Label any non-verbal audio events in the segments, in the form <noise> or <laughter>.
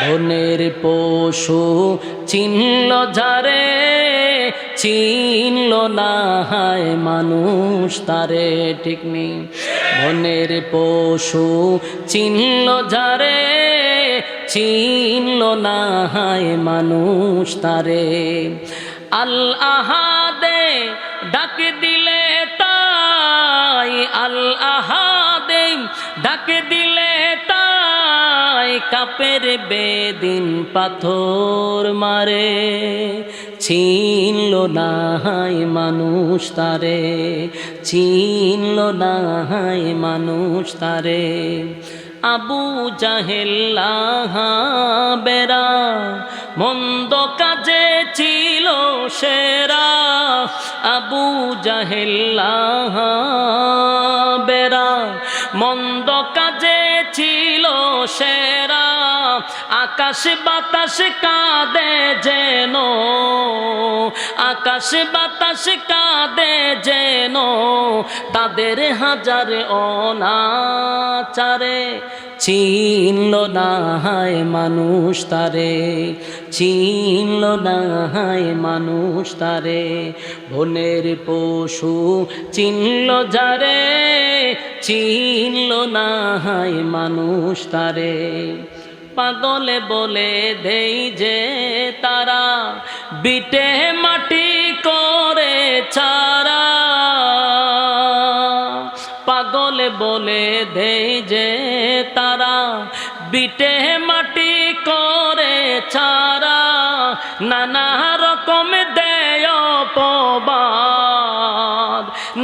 বনের পশু চিনল যারে চিনল না হায় মানুষ তারে, ঠিক নেই বনের পশু চিনল যারে চিনল না হায় মানুষ তারে। আল তাই বেদিন পাথর মারে চিনল না হায় মানুষ তারে চিনল না হায় মানুষ তারে। আবু জাহেল্লাহ বেরা, মন্দ কাজে ছিল সেরা। আবু জাহেল্লাহ বেরা মন্দ কাজে ছিল সেরা। আকাশ বাতাস কাঁদে যেন, আকাশ বাতাস কাঁদে যেন, তাদের হাজার অনাচারে চিনল না হায় মানুষ তারে চিনল না হায় মানুষ তারে। বনের পশু চিনল যারে চিনল না হায় মানুষ তারে। পাগলে বলে দেই যে তারা, বিটে মাটি বলে দেই যে তারা বিটে মাটি করে চারা নানা রকম দেয় পবাদ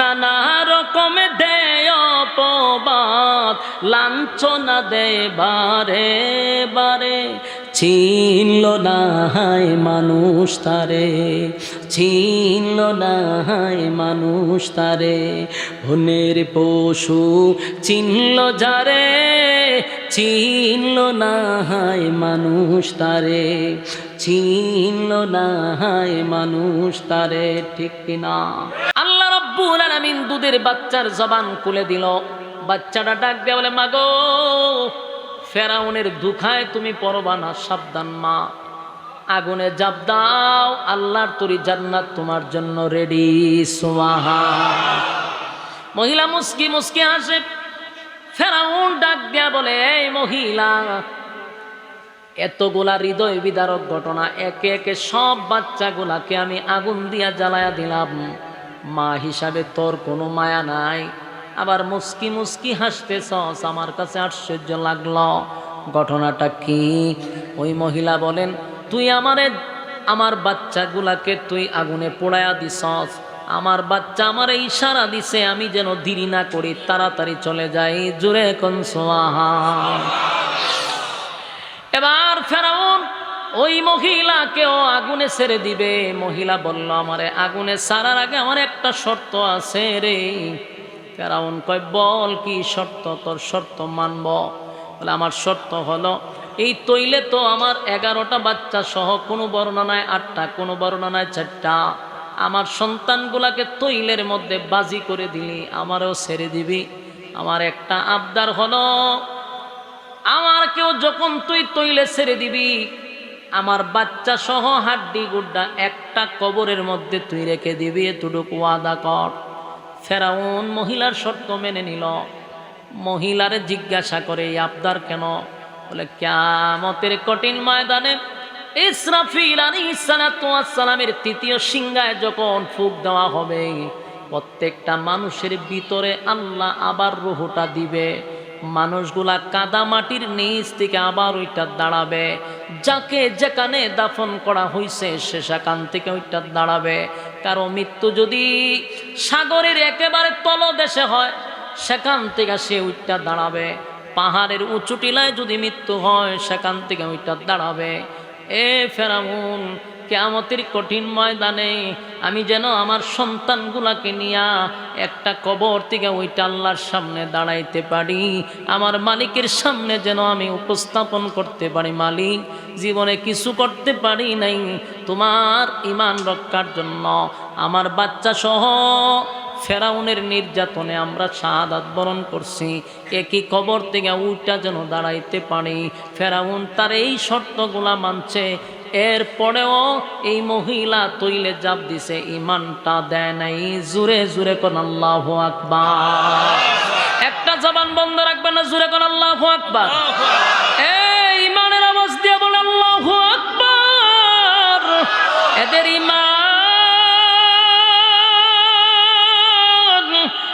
নানা রকম দেয় পবাদ লাঞ্ছনা দেয় বারে বারে চিনল না হায় মানুষ তারে। চিনল না মানুষ তারে। বনের পশু চিনল যারে, চিনল না হায় মানুষ তারে। চিনল না হায় মানুষ তারে, ঠিক কিনা? আল্লাহ রব্বুল আলামিন দুধের বাচ্চার জবান খুলে দিল। বাচ্চাটা ডাক দেয়া বলে, মাগো, ফেরাউনের দুখায় তুমি পরবা না, সাবধান মা। আগুনে জাপ দাও, আল্লাহর তরি জান্নাত তোমার জন্য রেডি সোয়াহা মহিলা মুস্কি মুস্কি হাসে, ফেরাউন ডাক দেয়া বলে, এই মহিলা, এতগুলা হৃদয় বিদারক ঘটনা, একে একে সব বাচ্চাগুলাকে আমি আগুন দিয়া জ্বালায়া দিলাম। মা হিসাবে তোর কোনো মায়া নাই। আবার মুস্কি মুস্কি হাসতেছস আমার কাছে আশ্চর্য লাগল। ঘটনাটা কি? ওই মহিলা বলেন তুই আমারে, আমার বাচ্চাগুলাকে তুই আগুনে পোড়ায়া দিছস। আমার বাচ্চা আমার ইশারা দিছে, আমি যেন দেরি না করি, তাড়াতাড়ি চলে যাই। জুড়ে কোন এবার ফেরাউন ওই মহিলাকেও আগুনে ছেড়ে দিবে। মহিলা বলল, আমারে আগুনে সারার আগে আমার একটা শর্ত আছে রে। ফেরাউন কয়, বল কি শর্ত? তোর শর্ত মানব। বলে, আমার শর্ত হলো এই তৈলে তো আমার এগারোটা বাচ্চা সহ কোনো বর্ণনায় আটটা, কোনো বর্ণনায় চারটা। আমার সন্তানগুলাকে তৈলের মধ্যে বাজি করে দিলি, আমারও ছেড়ে দিবি। আমার একটা আবদার হলো, আমার কেউ যখন তুই তৈলে ছেড়ে দিবি, আমার বাচ্চা সহ হাড্ডি গুড্ডা একটা কবরের মধ্যে তুই রেখে দিবি, এতটুকু ওয়াদা কর। ফেরাউন মহিলার শর্ত মেনে নিল। মহিলারে জিজ্ঞাসা করে, এই আবদার কেন? বলে, ক্যামতের কঠিন ময়দানে ইসরাফিল আলী সালামের তৃতীয় সিংহায় যখন ফুক দেওয়া হবে, প্রত্যেকটা মানুষের ভিতরে আল্লাহ আবার রুহুটা দিবে। মানুষগুলা কাদা মাটির নিচ থেকে আবার ওইটা দাঁড়াবে। যাকে যেখানে দাফন করা হয়েছে সে সেখান থেকে ওইটা দাঁড়াবে। কারও মৃত্যু যদি সাগরের একেবারে তলদেশে হয়, সেখান থেকে সে ওইটা দাঁড়াবে। পাহাড়ের উঁচু টিলায় যদি মৃত্যু হয়, সেখান থেকে ওইটা দাঁড়াবে। এ ফেরামুন কেয়ামতের কঠিন ময়দানে আমি যেন আমার সন্তানগুলাকে নিয়া একটা কবর থেকে ওইটা আল্লাহর সামনে দাঁড়াইতে পারি, আমার মালিকের সামনে যেন আমি উপস্থাপন করতে পারি। মালিক, জীবনে কিছু করতে পারি নাই, তোমার ইমান রক্ষার জন্য আমার বাচ্চা সহ ফেরাউনের নির্যাতনে আমরা শাহাদাত বরণ করছি। একই কবর থেকে উল্টা যেন দাঁড়াইতে পারি। ফেরাউন তার এই শর্তগুলা মানছে। এরপরেও এই মহিলা তৈলে জাপ দিছে ইমানটা দেয় নাই। জুরে জুরে কোন আল্লাহ আকবার। একটা জবান বন্ধ রাখবে না, জুরে কোন আল্লাহ আকবার। এই ইমানের আওয়াজ দিয়ে বলে আল্লাহ আকবার। এদের ইমান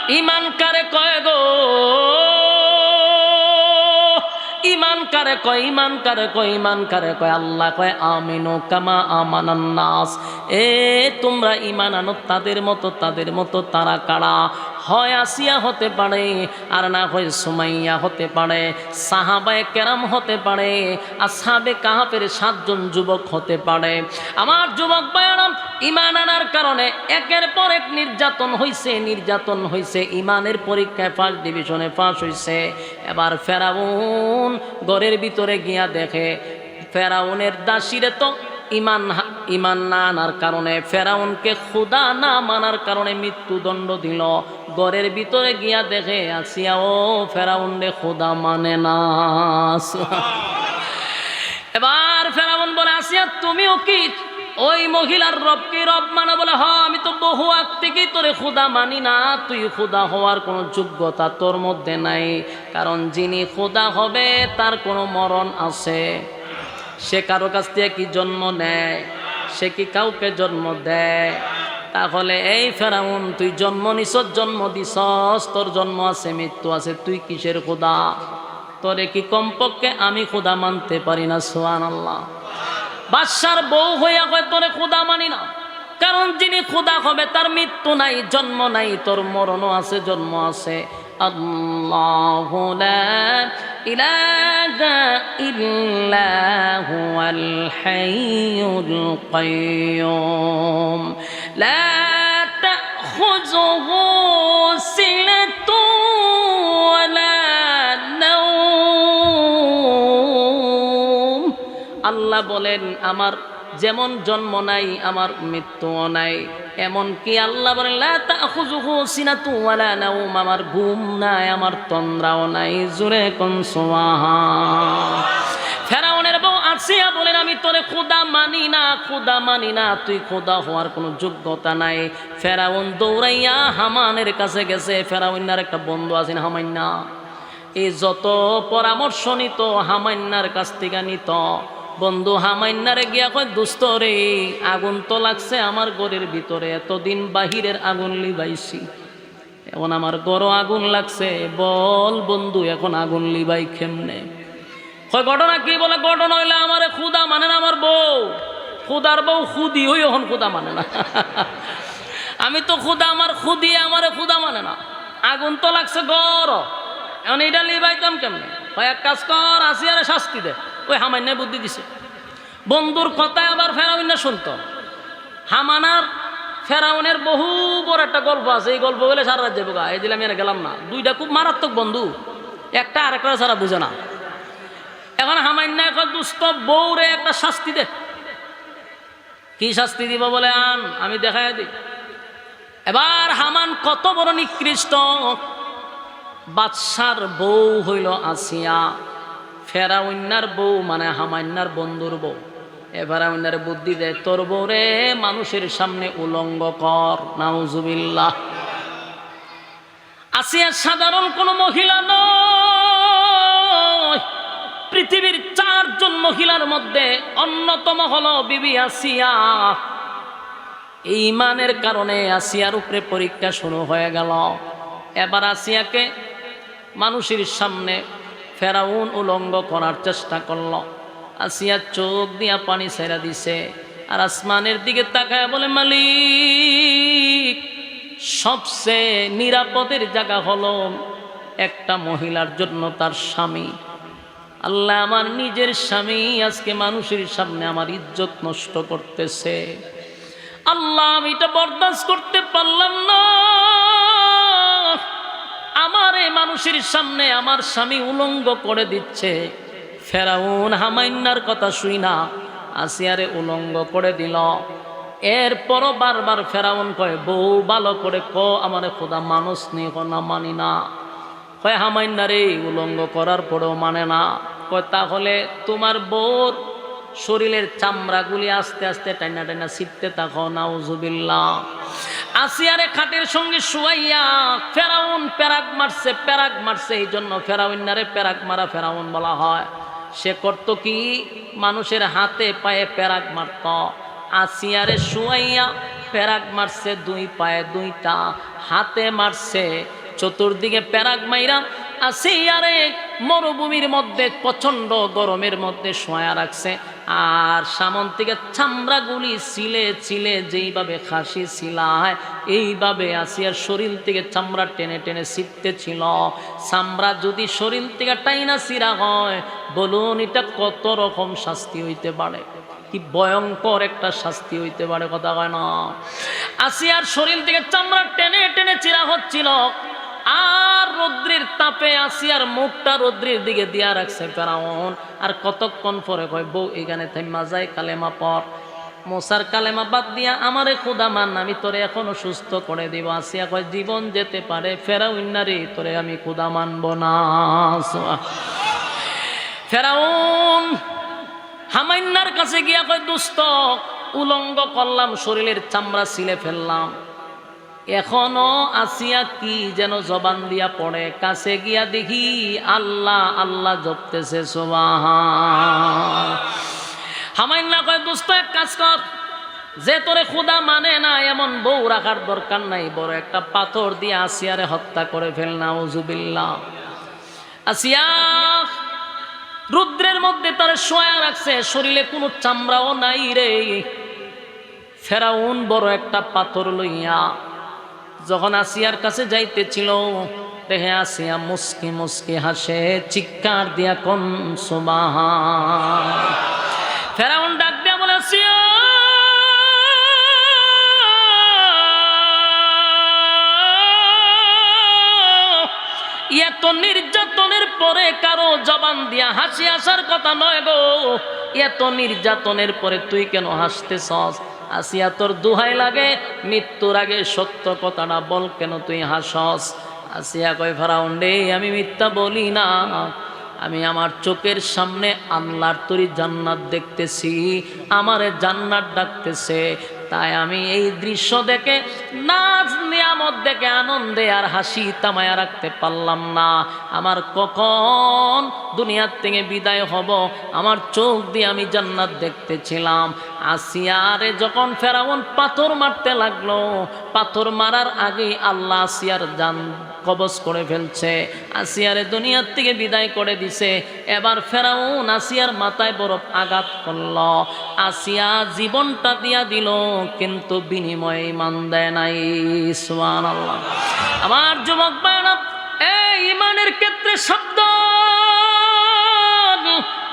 ইমান কারে কয় গো? ইমান কারে কয়, ইমান কারে কয়, ইমান কারে কয়, আল্লাহ কয়, আমিনু কামা আমানান্নাস এ, তোমরা ইমান আনো, তাদের মতো তাদের মতো তারা কারা? হয় আসিয়া হতে পারে, আর না হয় সুমাইয়া হতে পারে, সাহাবায় কেরাম হতে পারে আর আসাবে কাহাপের সাতজন যুবক হতে পারে। আমার যুবক বায়ারাম ইমান আনার কারণে একের পর এক নির্যাতন হইছে নির্যাতন হইছে ইমানের পরীক্ষায় ফার্স্ট ডিভিশনে পাস হইছে। এবার ফেরাউন ঘরের ভিতরে গিয়া দেখে, ফেরাউনের দাসিরে তো ইমান ইমান না আনার কারণে ফেরাউনকে খুদা না মানার কারণে মৃত্যুদণ্ড দিল। ঘরের ভিতরে গিয়া দেখে আসিয়া, ও ফেরাউন রে খুদা মানে না। এবার ফেরাউন বলে আসিয়া, তুমিও কি? ওই মহিলার রবকে রব মানে? বলে হ আমি তো বহু আগ থেকেই তোরে খুদা মানি না। তুই খুদা হওয়ার কোনো যোগ্যতা তোর মধ্যে নাই। কারণ যিনি খুদা হবে, তার কোনো মরণ আছে। সে কারও কাছ থেকে কি জন্ম নেয়? সে কি কাউকে জন্ম দেয়? তাহলে এই ফেরাউন, তুই জন্ম নিছস, জন্ম দিছস, তোর জন্ম আছে, মৃত্যু আছে, তুই কিসের খোদা? তোরে কি কমপক্ষে আমি খোদা মানতে পারি না? সোয়ান আল্লাহ বাদশার বউ হইয়া কয় তোরে খোদা মানি না। কারণ যিনি খোদা হবে, তার মৃত্যু নাই, জন্ম নাই, তোর মরণও আছে, জন্ম আছে। আল্লাহ ইলাহা ইল্লা হুয়াল হাইয়ুল কাইয়ুম লা তাখুযুহু সিনাতুন ওয়ালা নাওম আল্লাহ বলেন আমার যেমন জন্ম নাই, আমার মৃত্যুও নাই। এমন কি আল্লাহ বলেন আমার ঘুম নাই, আমার তন্দ্রাও নাই, জুরে কোন সুবহান। ফেরাউনের বউ আসিয়া বলেন, আমি তোরে খুদা মানি না খুদা মানি না, তুই খুদা হওয়ার কোনো যোগ্যতা নাই। ফেরাউন দৌড়াইয়া হামানের কাছে গেছে। ফেরাউন্নার একটা বন্ধু আছেন হামান্না এই যত পরামর্শ নিত হামান্নার কাছ থেকে নিত। বন্ধু হামান্নারে গিয়া কয়, দুস্ত রে, আগুন তো লাগছে আমার ঘরের ভিতরে, এতদিন বাহিরের আগুন লিবাইছি। এখন আমার গরো আগুন লাগছে, বল বন্ধু, এখন আগুন লিবাই খেমনে কয়, ঘটনা কি? বলে, ঘটনা হইলে আমারে খুদা মানে না আমার বউ। খুদার বউ খুদি হই, এখন খুদা মানে না। <laughs> আমি তো খুদা আমার খুদি আমারে খুদা মানে না। আগুন তো লাগছে গর। এখন এইটা লিবাইতাম কেমনে? কয়, এক কাজ কর আসিয়ারে শাস্তি দে। ওই হামান্য বুদ্ধি দিছে। বন্ধুর কথায় আবার ফেরাউন না শুনতো। হামানার ফেরাউনের বহু বড় একটা গল্প আছে, এই গল্প বলে সারা রাজ্যে বোকা এই দিলে আমি আর গেলাম না। দুইটা খুব মারাত্মক বন্ধু, একটা আরেকটা সারা বুঝে না। এখন হামান্য এখন দুস্থ বউরে একটা শাস্তি দে। কি শাস্তি দিব বলে আন? আমি দেখাই দিই। এবার হামান কত বড় নিকৃষ্ট। বাদশার বউ হইল আসিয়া ফেরাউন্নার বউ মানে হামান্নার বন্ধুর বউ। এবার ফেরাউন্নার বুদ্ধি দেয়, তোর বউরে মানুষের সামনে উলঙ্গ কর, নাউজুবিল্লাহ। আসিয়া সাধারণ কোনো মহিলা নয়। পৃথিবীর চারজন মহিলার মধ্যে অন্যতম হলো বিবি আসিয়া। ইমানের কারণে আসিয়ার উপরে পরীক্ষা শুরু হয়ে গেল। এবার আসিয়াকে মানুষের সামনে ফেরাউন উলঙ্গ করার চেষ্টা করল। আসিয়া চোখ দিয়া পানি ছেড়ে দিছে আর আসমানের দিকে তাকায় বলে, মালিক, সবচেয়ে নিরাপদের জায়গা হলো একটা মহিলার জন্য তার স্বামী। আল্লাহ আমার নিজের স্বামী আজকে মানুষের সামনে আমার ইজ্জত নষ্ট করতেছে। আল্লাহ আমি এটা বরদাস্ত করতে পারলাম না। আমার এই মানুষের সামনে আমার স্বামী উলঙ্গ করে দিচ্ছে। ফেরাউন হামাইন্নার কথা শুই না, আসিয়ারে উলঙ্গ করে দিল। এরপরও বারবার ফেরাউন কয়, বউ, ভালো করে ক আমার খোদা মানুষ নেই না মানি না। কয় হামাইন্না রে উলঙ্গ করার পরেও মানে না। কয়, তাহলে তোমার বউর শরীরের চামড়াগুলি আস্তে আস্তে টাইনা টাইনা ছিটতে থাকো, নাউজুবিল্লাহ। আসিয়ারে খাটের সঙ্গে শুয়াইয়া ফেরাউন প্যারাক মারছে প্যারাক মারছে এই জন্য ফেরাউন্নারে প্যারাক মারা ফেরাউন বলা হয়। সে করত কি? মানুষের হাতে পায়ে প্যারাক মারত। আসিয়ারে শুয়াইয়া প্যারাক মারছে, দুই পায়ে দুইটা, হাতে মারছে, চতুর্দিকে প্যারাক মাইরা আসিয়ারে মরুভূমির মধ্যে, প্রচণ্ড গরমের মধ্যে শোয়া রাখছে। আর সামন থেকে চামড়াগুলি ছিলে ছিলে যেইভাবে খাসি ছিলায় এইভাবে আসিয়ার শরীর থেকে চামড়া টেনে টেনে ছিটতে ছিল। চামড়া যদি শরীর থেকে টাইনা চিরা হয়, বলুন এটা কত রকম শাস্তি হইতে পারে? কি ভয়ঙ্কর একটা শাস্তি হইতে পারে, কথা কয় না। আসিয়ার শরীর থেকে চামড়া টেনে টেনে চিরা হচ্ছিল। আর রৌদ্রের তাপে আসিয়ার মুখটা রৌদ্রের দিকে দিয়া রাখছে ফেরাউন। আর কতক্ষণ পরে কয়, বউ, এখানে থাইমা যায় কালেমা পর মোসার কালেমা বাদ দিয়া, আমারে খুদা মান, আমি তোরে এখনও সুস্থ করে দিব। আসিয়া কয়, জীবন যেতে পারে, ফেরাউন না রে, তোরে আমি খুদা মানব না। ফেরাউন হামাইন্নার কাছে গিয়া কয় দুস্থ উলঙ্গ করলাম, শরীরের চামড়া ছিলে ফেললাম। এখনও আসিয়া কি যেন জবান দিয়া পড়ে? কাছে গিয়া দেখি আল্লাহ আল্লাহ জপতেছে সোবাহা কয়, দোস্ত, এক কাজ কর। যে তোরে খুদা মানে না, এমন বউ রাখার দরকার নাই। বড় একটা পাথর দিয়ে আসিয়ারে হত্যা করে ফেল না উজুবিল্লা আসিয়া রুদ্রের মধ্যে তারে শোয়া রাখছে, শরীরে কোনো চামড়াও নাই রে। ফেরাউন বড় একটা পাথর লইয়া যখন আসিয়ার কাছে যাইতেছিল, দেখে আসিয়া মুসকি মুসকি হাসে, চিৎকার দিয়া কোন সুবাহা ফেরাউন ডাক দিয়া বলে, আসিয়া। এত নির্যাতনের পরে কারও জবান দিয়া হাসি আসার কথা নয় গো। এত নির্যাতনের পরে তুই কেন হাসতেছস? আসিয়া তোর দুহাই লাগে, মৃত্যুর আগে সত্য কথাটা বল কেন তুই হাসস? আসিয়া কয়, ফেরাউন রে, আমি মিথ্যা বলি না। আমি আমার চোখের সামনে আল্লাহর তরি জান্নাত দেখতেছি, আমারে জান্নাত ডাকতেছে। তাই আমি এই দৃশ্য দেখে নাচ নিয়ামত দেখে আনন্দে আর হাসি তামায়া রাখতে পারলাম না। আমার কখন দুনিয়ার থেকে বিদায় হব, আমার চোখ দিয়ে আমি জান্নাত দেখতেছিলাম আসিয়ারে যখন ফেরাউন পাথর মারতে লাগল, পাথর মারার আগেই আল্লাহ আসিয়ার জান কবজ করে ফেলছে। আসিয়ারে দুনিয়ার থেকে বিদায় করে দিছে। এবার ফেরাউন আসিয়ার মাথায় বরফ আঘাত করল। আসিয়া জীবনটা দিয়া দিল, কিন্তু বিনিময়ে ইমান দেয় নাই। সুয়ান আল্লাহ আমার যুবক বায়না, এই ইমানের ক্ষেত্রে শব্দ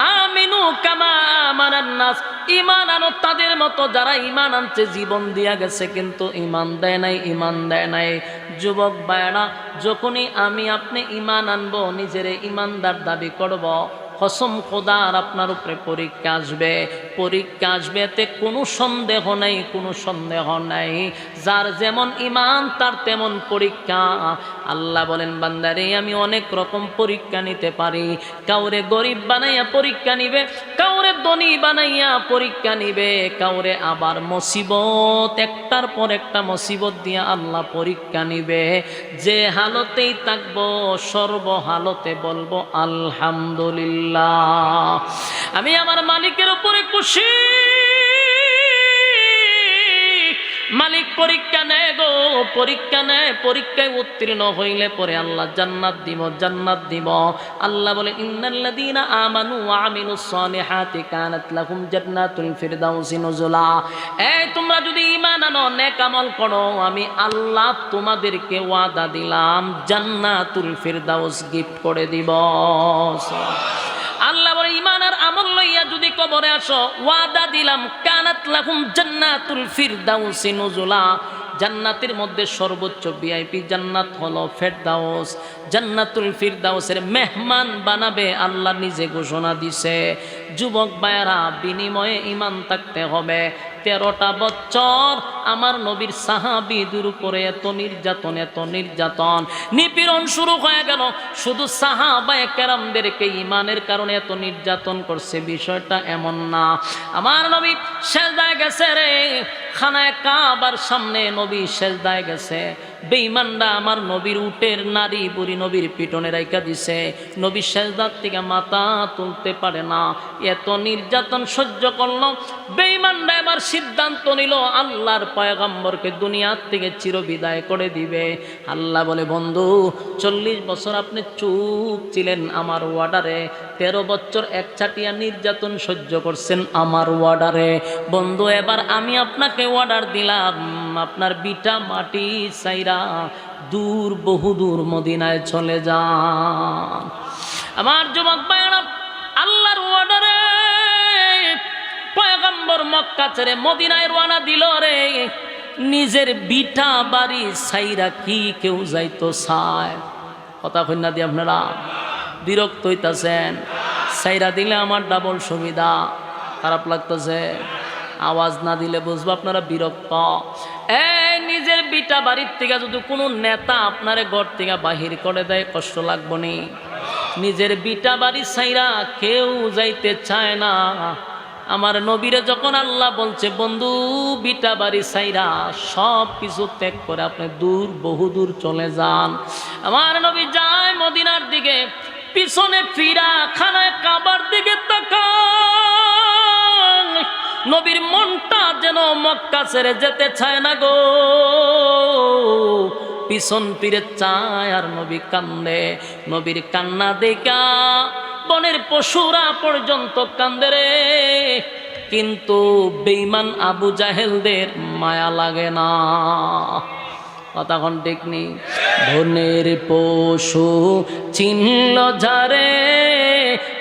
আমিনু কামা ইমান আনো তাদের মতো যারা ইমান আনছে, জীবন দিয়া গেছে কিন্তু ইমান দেয় নাই ইমান দেয় নাই। যুবক বায়না যখনই আমি আপনি ইমান আনব, নিজের ইমানদার দাবি করব, কসম খোদার আপনার উপরে পরীক্ষা আসবে। পরীক্ষা আসবে এতে কোনো সন্দেহ নাই, কোনো সন্দেহ নাই। যার যেমন ইমান তার তেমন পরীক্ষা। আল্লাহ বলেন, বান্দারে, আমি অনেক রকম পরীক্ষা নিতে পারি। কাউরে গরিব বানাইয়া পরীক্ষা নিবে, কাউরে ধনী বানাইয়া পরীক্ষা নিবে, কাউরে আবার মুসিবত, একটার পর একটা মুসিবত দিয়া আল্লাহ পরীক্ষা নিবে। যে হালতেই থাকব সর্ব হালতে বলব, আলহামদুলিল্লাহ। আমি আমার মালিকের উপরে খুশি। মালিক পরীক্ষা নেয় গো, পরীক্ষা নেয়, পরীক্ষায় উত্তীর্ণ হইলে পরে আল্লাহ জান্নাত দিব জান্নাত দিব। আল্লাহ বলে, ইন্নাল্লাযীনা আমানু ওয়া আমিলুস সালিহাতি কানাত লাহুম জান্নাতুল ফিরদাউসি নুজুলা। এই, তোমরা যদি ঈমান আনো, নেক আমল করো, আমি আল্লাহ তোমাদেরকে ওয়াদা দিলাম, জান্নাতুল ফিরদাউস গিফট করে দিব। আল্লাহ বলে লইয়া কবরে আসো। ওয়াদা দিলাম, কানাত লাহুম জান্নাতুল ফিরদাউসি নুজুলা। জান্নাতের মধ্যে সর্বোচ্চ ভিআইপি জান্নাত হলো ফেরদাউস। জান্নাতুল ফিরদাউসের মেহমান বানাবে, আল্লাহ নিজে ঘোষণা দিছে। যুবক বায়রা বিনিময়ে ইমান থাকতে হবে। তেরোটা বছর আমার নবীর সাহাবিদের উপরে এত নির্যাতন এত নির্যাতন। নিপীড়ন শুরু হয়ে গেল। শুধু সাহাবায় কেরামদেরকে ইমানের কারণে এত নির্যাতন করছে, বিষয়টা এমন না। আমার নবী সেজদায় গেছে রে। খানায় কাবার সামনে নবী সেজদায় গেছে। বেঈমানরা আমার নবীর উটের নারী বুড়ি নবীর পিটনে রাইকা দিছে। নবী সেজদার থেকে মাথা তুলতে পারে না। এত নির্যাতন সহ্য করল। বেঈমানরা এবার সিদ্ধান্ত নিল, আল্লাহর পয়গম্বরকে দুনিয়ার থেকে চিরবিদায় করে দিবে। আল্লাহ বলে, বন্ধু, চল্লিশ বছর আপনি চুপ ছিলেন আমার ওয়ার্ডারে। তেরো বছর এক চাটিয়া নির্যাতন সহ্য করছেন আমার ওয়ার্ডারে। বন্ধু, এবার আমি আপনাকে অর্ডার দিলাম। আপনার বিটা মাটি সাইরা দূর, বহুদূর মদিনায় চলে যান। আমার যুবক ভাইয়েরা, আল্লাহর অর্ডারে পয়গম্বর মক্কা ছেড়ে মদিনায় রওনা দিল রে। নিজের বিটা বাড়ি সাইরা কি কেউ যাইতো চায় কথা কন্যা দিয়ে আপনারা। বিরক্ত হইতাছেন। সাইরা দিলে আমার ডাবল সুবিধা। খারাপ লাগতেছে। আওয়াজ না দিলে বুঝব আপনারা বিরক্ত। এই নিজের বিটা বাড়ির থেকে যদি কোনো নেতা আপনারে ঘর থেকে বাহির করে দেয়, কষ্ট লাগবো নি। নিজের বিটা বাড়ি সাইরা কেউ যাইতে চায় না। আমার নবীরে যখন আল্লাহ বলছে, বন্ধু, বিটা বাড়ি সাইরা সব কিছু ত্যাগ করে আপনি দূর, বহুদূর চলে যান। আমার নবী যায় মদিনার দিকে পিছনে ফিরা, খানায় কাবার দিকে তাকান। নবীর মনটা যেন মক্কা ছেড়ে যেতে চায় না গো। পিছন ফিরে চায় আর নবী কান্দে। নবীর কান্না দেখা, বনের পশুরা পর্যন্ত কান্দে রে। কিন্তু বেইমান আবু জাহেলদের মায়া লাগে না। কথাখন ঠিক বনের পশু চিনল যারে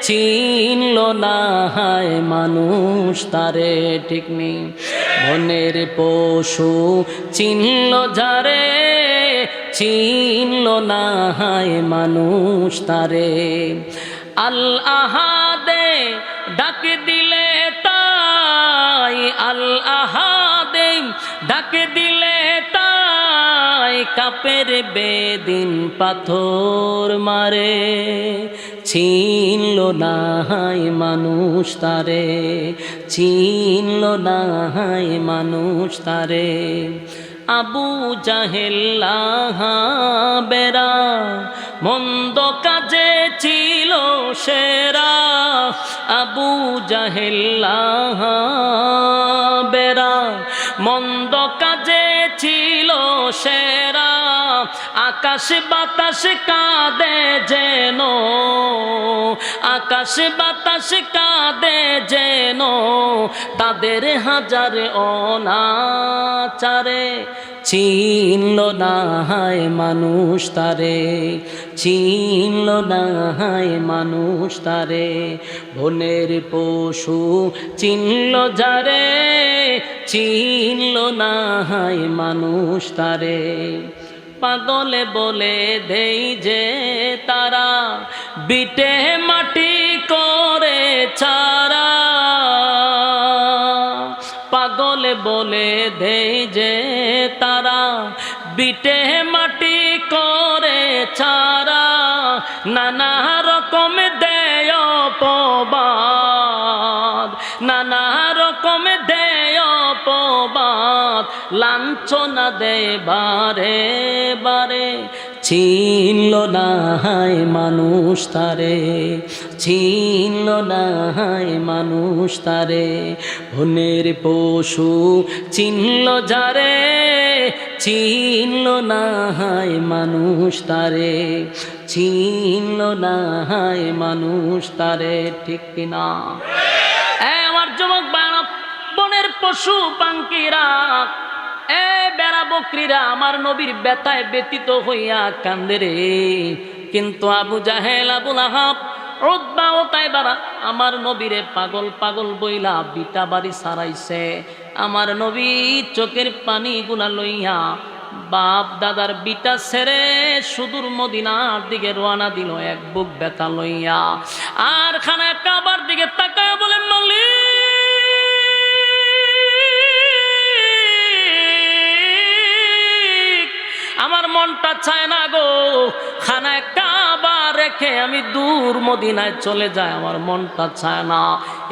চিনল না হায় মানুষ তারে ঠিক নেই বনের পশু চিনল যারে চিনল না হায় মানুষ তারে। আল কাপের বেদিন পাথর মারে, ছিনল না মানুষ তারে, ছিনল না হায় মানুষ তারে। আবু জাহেল্লাহ বেরা মন্দ কাজে ছিল সেরা। আবু জাহেল্লাহ বেরা মন্দ কাজে ছিল সেরা। আকাশ বাতাস কাঁদে যেন, আকাশ বাতাস কাঁদে যেন, তাদের হাজার অনাচারে চিনল না হায় মানুষ তারে, চিনল না হায় মানুষ তারে, বনের পশু চিনল যারে, চিনল না হায় মানুষ তারে। পাগলে বলে দেই যে তারা বিটে মাটি করে চারা পাগলে বলে দেই যে তারা বিটে মাটি করে চারা নানা রকম দেয় পবাদ নানা রকম দেয় লাঞ্ছনা দেয় বারে বারে ছিনল না হায় মানুষ তারে, ছিনল না হায় মানুষ তারে, বনের পশু চিনল যারে চিনল না হায় মানুষ তারে চিনল না হায় মানুষ তারে, ঠিক কিনা আমার যুবক বানব, বনের পশু পাঙ্কিরা এ বেড়া বকরিরা, আমার নবীর বেতায় ব্যতীত হইয়া কান্দে রে। কিন্তু আবু জাহেল আবুল আহাব রোদবা ও তাই বারা আমার নবীরে পাগল পাগল বইলা বিটা বাড়ি সারাইছে। আমার নবী চোখের পানি গুলা লইয়া বাপ দাদার বিটা ছেড়ে সুদূর মদিনার দিকে রওনা দিল, এক বুক ব্যথা লইয়া। আর খানা কাবার দিকে তাকায় মনটা চায় না গো। খানায় কাবা রেখে আমি দূর মদিনায় চলে যাই, আমার মনটা চায় না।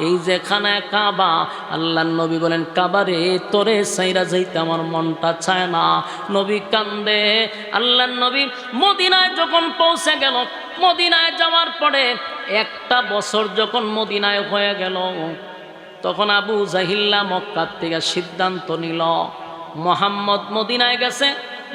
এই যে খানায় কাবা, আল্লাহ নবী বলেন কাবারে তোরে সাইরা যাইতে আমার মনটা চায় না। নবী কান্দে। আল্লাহ নবী মদিনায় যখন পৌঁছে গেল, মদিনায় যাওয়ার পরে একটা বছর যখন মদিনায় হয়ে গেল, তখন আবু জাহিল্লা মক্কার থেকে সিদ্ধান্ত নিল, মোহাম্মদ মদিনায় গেছে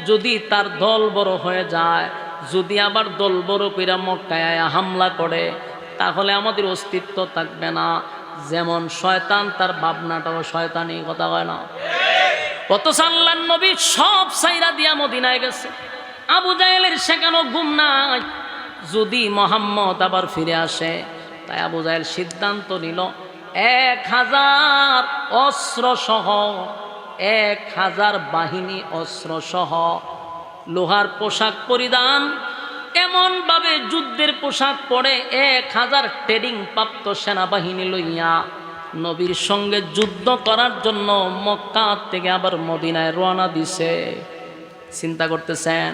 যদি তার দল বড় হয়ে যায়, যদি আবার দল বড় কইরা মক্কায় হামলা করে, তাহলে আমাদের অস্তিত্ব থাকবে না। যেমন শয়তান তার ভাবনাটাও শয়তানি কথা হয় না। কত সাল্লান নবী সব সাইরা দিয়া মদিনায় গেছে। আবু জাহেলের সেখানেও ঘুম নাই। যদি মোহাম্মদ আবার ফিরে আসে, তাই আবু জাহেল সিদ্ধান্ত নিল, এক হাজার অস্ত্র সহ এক হাজার বাহিনী অস্ত্র সহ লোহার পোশাক পরিধান। এমনভাবে যুদ্ধের পোশাক পরে এক হাজার ট্রেডিং প্রাপ্ত সেনাবাহিনী লইয়া নবীর সঙ্গে যুদ্ধ করার জন্য মক্কা থেকে আবার মদিনায় রওনা দিছে। চিন্তা করতেছেন,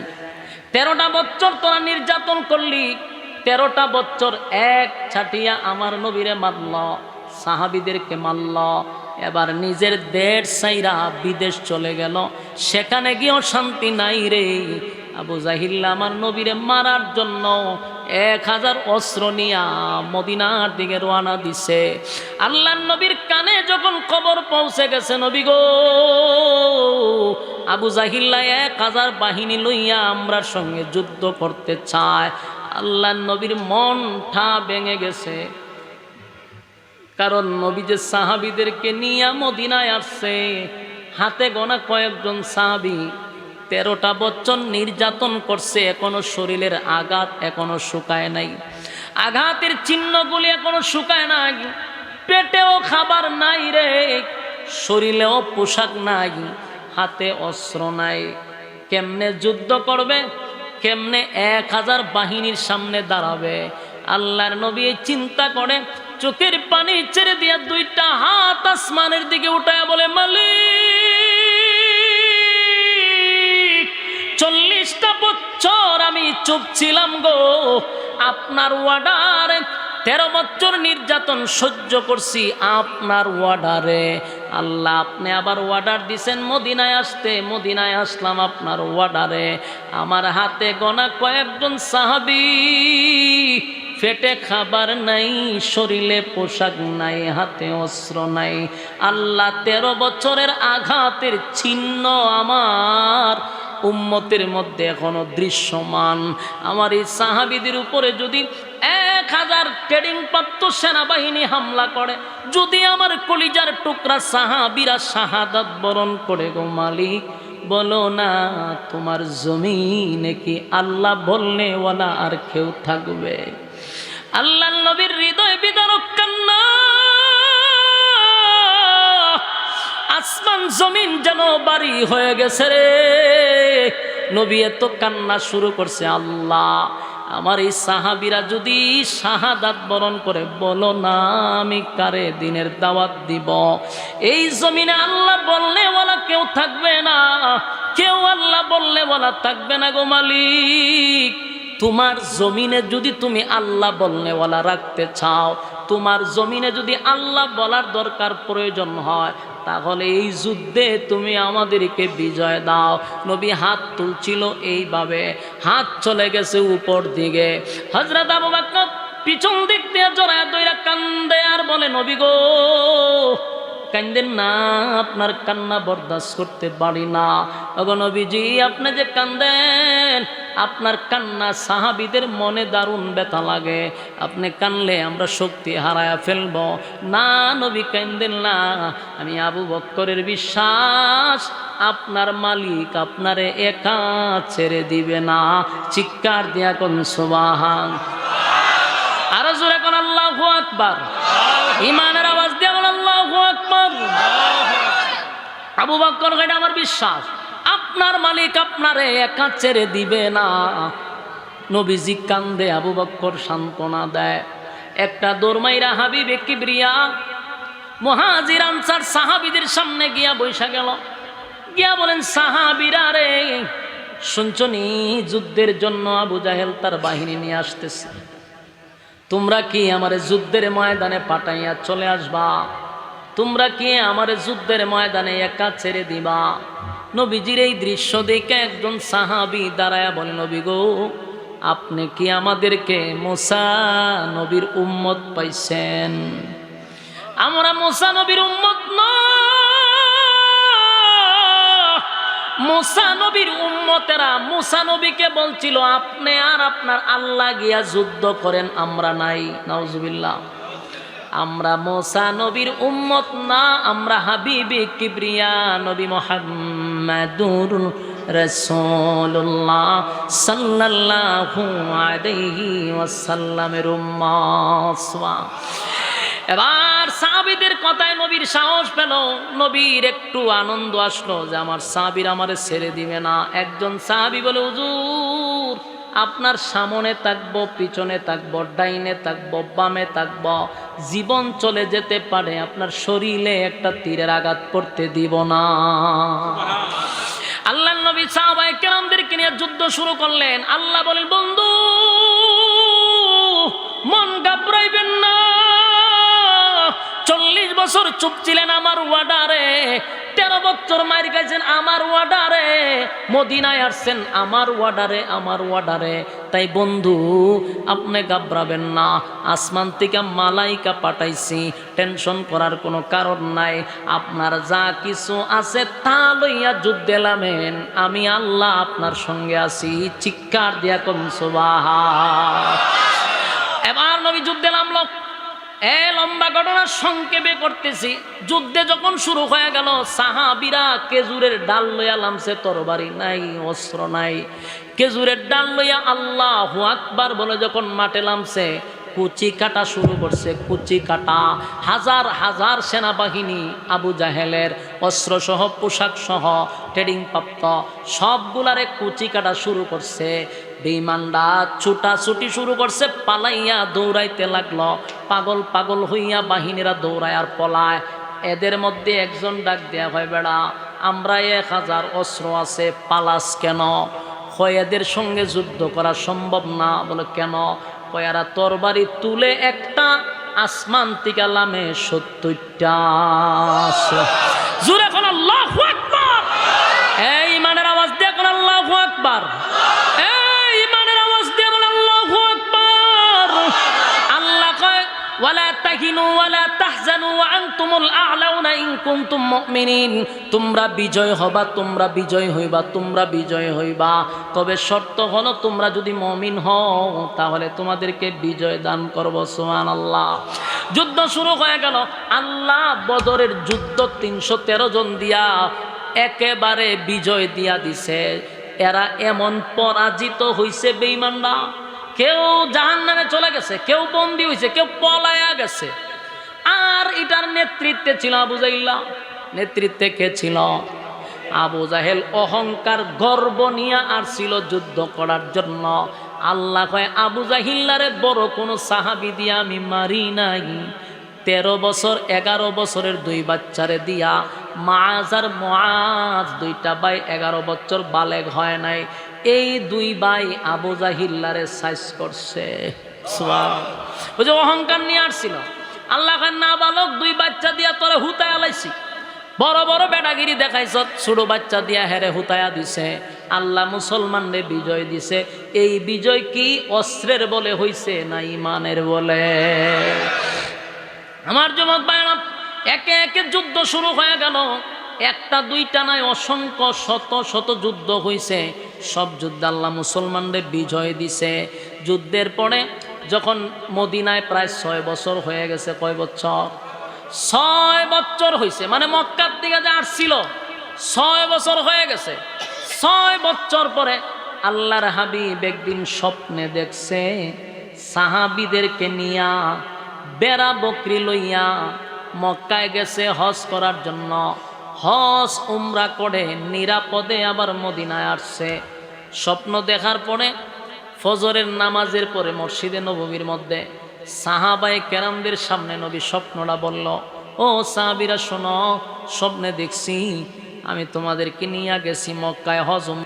তেরোটা বছর তোরা নির্যাতন করলি, তেরোটা বছর এক ছাটিয়া আমার নবীরে মারল, সাহাবিদেরকে মারল এবার নিজের দেড় সাইরা বিদেশ চলে গেল। সেখানে গিয়েও শান্তি নাই রে। আবু জাহিল্লা আমার নবীরে মারার জন্য এক হাজার অস্ত্র নিয়া মদিনার দিকে রওনা দিছে। আল্লাহ নবীর কানে যখন খবর পৌঁছে গেছে, নবী গো, আবু জাহিল্লা এক হাজার বাহিনী লইয়া আমরার সঙ্গে যুদ্ধ করতে চায়। আল্লাহ নবীর মনটা ভেঙে গেছে। কারণ নবী যে সাহাবিদেরকে নিয়ে মদিনায় আসছে, হাতে গোনা কয়েকজন সাহাবি তেরোটা বচ্চন নির্যাতন করছে, এখনও শরীরের আঘাত এখনও শুকায় নাই। আঘাতের চিহ্নগুলি এখনও শুকায় নাই। পেটেও খাবার নাই রে, শরীরেও পোশাক নাই, হাতে অস্ত্র নাই। কেমনে যুদ্ধ করবে, কেমনে এক হাজার বাহিনীর সামনে দাঁড়াবে? আল্লাহর নবী চিন্তা করে চোখের পানি ছেড়ে দিয়ে দুইটা হাত আসমানের দিকে উঠায় বলে, মালিক, চল্লিশটা বছর আমি চুপ ছিলাম গো। আপনার ওয়ার্ডারে তেরো বছর নির্যাতন সহ্য করছি, আপনার ওয়ার্ডারে আল্লাহ, আপনি আবার ওয়ার্ডার দিছেন, মদিনায় আসতে, মদিনায় আসলাম আপনার ওয়ার্ডারে আমার হাতে গোনা কয়েকজন সাহাবি ফেটে খাবার নাই, শরীরে পোশাক নাই, হাতে অস্ত্র নাই। আল্লাহ তেরো বছরের আঘাতের চিহ্ন আমার উম্মতের মধ্যে এখনও দৃশ্যমান। আমার এই সাহাবিদের উপরে যদি এক হাজার ট্রেডিং প্রাপ্ত সেনাবাহিনী হামলা করে, যদি আমার কলিজার টুকরা সাহাবিরা শাহাদাত বরণ করে গো মালিক, বলো না, তোমার জমিনে কি আল্লাহ বললে ওলা আর কেউ থাকবে? আল্লাহ নবীর হৃদয় বিদারক কান্না। আসমান, জমিন যেন বাড়ি হয়ে গেছে রে। নবী এত কান্না শুরু করছে, আল্লাহ, আমার এই সাহাবিরা যদি শাহাদাত বরণ করে, বলো না, আমি কারে দিনের দাওয়াত দিব? এই জমিনে আল্লাহ বললে বলা কেউ থাকবে না। কেউ আল্লাহ বললে বলা থাকবে না গো মালিক। তোমার জমিনে যদি তুমি আল্লাহ বলনেওয়ালা রাখতে চাও, তোমার জমিনে যদি আল্লাহ বলার দরকার প্রয়োজন হয়, তাহলে এই যুদ্ধে তুমি আমাদেরকে বিজয় দাও। নবী হাত তুলছিল এইভাবে, হাত চলে গেছে উপর দিকে। হজরত আবু বকর পিছন দিক দিয়ে জড়ায় দইরা কান্দে আর বলে, নবী গো কান্দেন না, আপনার কান্না বরদাস্ত করতে পারি না। অগনবীজি আপনি যে কান্দেন, আপনার কান্না সাহাবিদের মনে দারুণ ব্যথা লাগে। আপনি কানলে আমরা শক্তি হারায়া ফেলব। না, নবী কান্দেন না, আমি আবু বক্করের বিশ্বাস, আপনার মালিক আপনারে একা ছেড়ে দিবে না। চিৎকার দিয়া কোন, সোবাহান। আরও জোরে কোন, আল্লাহ আকবার। ইমানের আওয়াজ দিয়ে বল আল্লাহ আকবার আবু বক্কর এটা আমার বিশ্বাস? আপনার মালিক আপনারে একা ছেড়ে দিবে না। নবীজি কান্দে, আবু বাক্কর সান্ত্বনা দেয়। একটা দোরমাইরা হাবিবে কিবরিয়া, মহাজির আনসার সাহাবিদের সামনে গিয়া বৈশা গেল। গিয়া বলেন, সাহাবিরা রে শুনছনি যুদ্ধের জন্য আবু জাহেল তার বাহিনী নিয়ে আসতেছে। তোমরা কি আমার যুদ্ধের ময়দানে পাঠাইয়া চলে আসবা? তোমরা কি আমার যুদ্ধের ময়দানে একা ছেড়ে দিবা? নবীজির এই দৃশ্য দেখে একজন সাহাবি দাঁড়ায় বলে নবী গো, আপনি কি আমাদেরকে মোসা নবীর উম্মত পাইছেন? আমরা মোসা নবীর উম্মত নয় মুসা নবীর উম্মতেরা মুসা নবীকে বলছিল, আপনি আর আপনার আল্লাহ গিয়া যুদ্ধ করেন, আমরা নাই। নাউজুবিল্লাহ। আমরা মোসা নবীর উম্মত না, আমরা হাবিবি কিবরিয়া নবী মোহাম্মদুর রসুল্লাহ সাল্লাল্লাহু আলাইহি ওয়াসাল্লামের উম্মত। এবার সাহাবিদের কথায় নবীর সাহস পেল, নবীর একটু আনন্দ আসলো যে আমার সাহাবির আমারে ছেড়ে দিবে না। একজন সাহাবি বলে, হুজুর আপনার সামনে থাকব, পিছনে থাকব, ডাইনে থাকব, বামে থাকব। জীবন চলে যেতে পারে, আপনার শরীরে একটা তীরের আঘাত করতে দিব না। আল্লাহ নবী সাহাবাই কেরামদেরকে নিয়ে যুদ্ধ শুরু করলেন। আল্লাহ বলেন, বন্ধু, মন ঘাবড়াইবেন না। চল্লিশ বছর চুপ ছিলেন আমার ওয়ার্ডারে। তেরো বছর মার গেছেন আমার ওয়ার্ডারে। মদিনায় আসছেন আমার ওয়ার্ডারে আমার ওয়ার্ডারে। তাই বন্ধু, আপনি ঘাবড়াবেন না। আসমান থেকে মালাইকা পাঠাইছি, টেনশন করার কোনো কারণ নাই। আপনার যা কিছু আছে তা লইয়া যুদ্ধে লামেন আমি আল্লাহ আপনার সঙ্গে আছি, চিৎকার দিয়া কম সুবাহা এবার নবী যুদ্ধে নামলো। এ লম্বা ঘটনা সংক্ষেপে করতেছি। যুদ্ধে যখন শুরু হয়ে গেল, সাহাবিরা কেজুরের ডাল লইয়া লামছে, তরবারি নাই, অস্ত্র নাই। কেজুরের ডাল লইয়া আল্লাহ আকবার বলে যখন মাঠে লামছে কুচি কাটা শুরু করছে, কুচি কাটা। হাজার হাজার সেনাবাহিনী আবু জাহেলের অস্ত্রসহ পোশাক সহ ট্রেডিং প্রাপ্ত, সবগুলারে কুচি কাটা শুরু করছে। বেইমানরা ছুটাছুটি শুরু করছে, পালাইয়া দৌড়াইতে লাগল। পাগল পাগল হইয়া বাহিনীরা দৌড়ায় আর পলায়। এদের মধ্যে একজন ডাক দেয়া হয়, বেড়া, আমরা এক হাজার অস্ত্র আছে, পালাস কেন? হয় এদের সঙ্গে যুদ্ধ করা সম্ভব না। বলে, কেন? কয়ারা তরবারি তুলে একটা আসমান থেকে লামে সত্তরটা এই মানের আওয়াজ দিয়ে এখন আল্লাহ আকবার। ওয়ালা তাহিনু ওয়ালা তাহজানু আনতুমুল আ'লাউনা ইন কুনতুম মুমিনিন। তোমরা বিজয় হবা, তোমরা বিজয় হইবা, তোমরা বিজয় হইবা। তবে শর্ত হলো তোমরা যদি মুমিন হও, তাহলে তোমাদেরকে বিজয় দান করব, সুবহানাল্লাহ। যুদ্ধ শুরু হয়ে গেল। আল্লাহ বদরের যুদ্ধ তিনশো তেরো জন দিয়া একেবারে বিজয় দিয়া দিছে। এরা এমন পরাজিত হইছে বেইমানরা কেউ জাহান নামে চলে গেছে, কেউ বন্দি হয়েছে কেউ পলায়া গেছে। আর এটার নেতৃত্বে ছিল আবু জাহিল্লা। নেতৃত্বে কে ছিল? আবু জাহেল অহংকার, গর্ব নিয়ে আসছিল যুদ্ধ করার জন্য। আল্লাহ কয়, আবু জাহিল্লারে বড় কোনো সাহাবি দিয়ে আমি মারি নাই। তেরো বছর, এগারো বছরের দুই বাচ্চারে দিয়া মাজ আর মাজ দুইটা বাই এগারো বছর বালেগ হয় নাই। এই দুই ভাই আবু জাহিল্লারে সাইজ করছে। ওই যে অহংকার নিয়ে আসছিল। আল্লাহ না বালক দুই বাচ্চা দিয়া তোরে হুতায় আলাইছি বড় বড় বেটাগিরি দেখাইছ ছোট বাচ্চা দিয়া হেরে হুতায়া দিছে। আল্লাহ মুসলমানরে বিজয় দিছে। এই বিজয় কি অস্ত্রের বলে হইছে না ইমানের বলে? আমার যুবক ভাইরা একে একে যুদ্ধ শুরু হয়ে গেল। একটা দুইটা নয় অসংখ্য শত শত যুদ্ধ হয়েছে সব যুদ্ধ আল্লাহ মুসলমানদের বিজয় দিছে। যুদ্ধের পরে যখন মদিনায় প্রায় ছয় বছর হয়ে গেছে, কয় বছর? ছয় বছর হয়েছে মানে মক্কার দিকে যে আসছিল, ছয় বছর হয়ে গেছে। ছয় বছর পরে আল্লাহর হাবিব একদিন স্বপ্নে দেখছে, সাহাবিদেরকে নিয়া বেড়া বকরি লইয়া মক্কায় গেছে হজ করার জন্য। হজ, উমরা করে নিরাপদে আবার মদিনায় আসছে। স্বপ্ন দেখার পরে, ফজরের নামাজের পরে মসজিদে নবমীর মধ্যে সাহাবাই কেরামদের সামনে নবী স্বপ্নটা বলল, ও সাহাবিরা শোনো, স্বপ্নে দেখছি, আমি তোমাদেরকে নিয়ে গেছি মক্কায় হজ